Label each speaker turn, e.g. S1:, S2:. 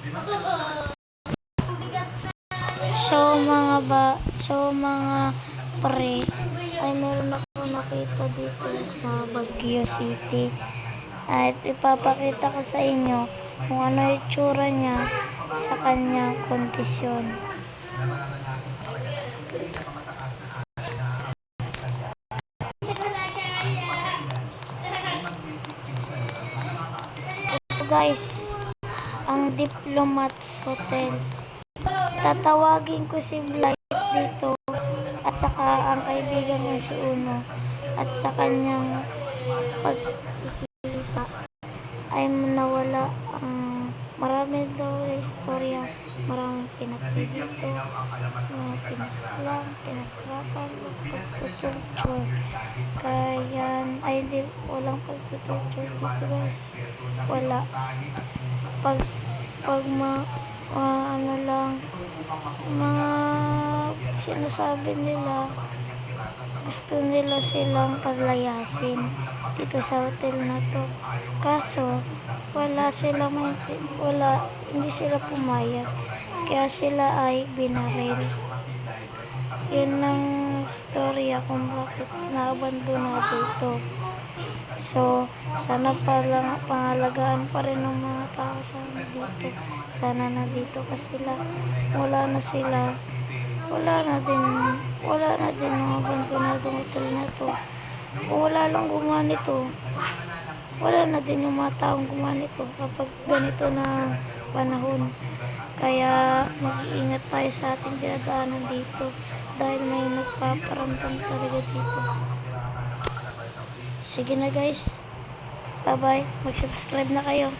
S1: So mga ba, so mga pre, ay meron ako nakita dito sa Baguio City. At ipapakita ko sa inyo kung ano yung tsura niya sa kanyang kondisyon. Guys, ang Diplomats Hotel. Tatawagin ko si Blight dito at saka ang kaibigan ko si Uno at sa kanyang pagkikita. Ay nawala ang marami daw istorya. Maraming pinatay dito. Mga pinaslang, pinakrapan pagtutorture kaya ay hindi walang pagtutorture dito guys. Wala. Pag pag ma, ma- ano lang mga sinasabi nila gusto nila silang palayasin dito sa hotel na to. Kaso wala sila wala hindi sila pumayag. Kaya sila ay binaril. Yun ang storya kung bakit naabandona dito So, sana pala pangalagaan pa rin ng mga tao sa dito. Sana na dito pa sila. Wala na sila. Wala na din, wala na din mga abandonadong hotel na to. Wala lang gumawa nito, wala na din yung mga taong gumawa nito kapag ganito na panahon. Kaya mag-iingat tayo sa ating dinadaanan dito dahil may nagpaparamdam talaga dito. Sige na guys. Bye-bye. Mag-subscribe na kayo.